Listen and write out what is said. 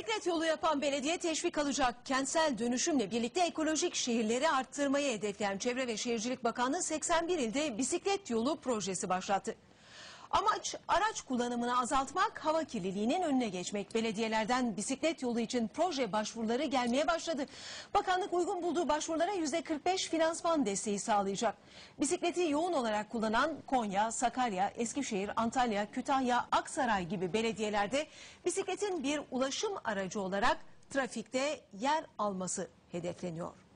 Bisiklet yolu yapan belediye teşvik alacak. Kentsel dönüşümle birlikte ekolojik şehirleri arttırmayı hedefleyen Çevre ve Şehircilik Bakanlığı 81 ilde bisiklet yolu projesi başlattı. Amaç araç kullanımını azaltmak, hava kirliliğinin önüne geçmek. Belediyelerden bisiklet yolu için proje başvuruları gelmeye başladı. Bakanlık uygun bulduğu başvurulara %45 finansman desteği sağlayacak. Bisikleti yoğun olarak kullanan Konya, Sakarya, Eskişehir, Antalya, Kütahya, Aksaray gibi belediyelerde bisikletin bir ulaşım aracı olarak trafikte yer alması hedefleniyor.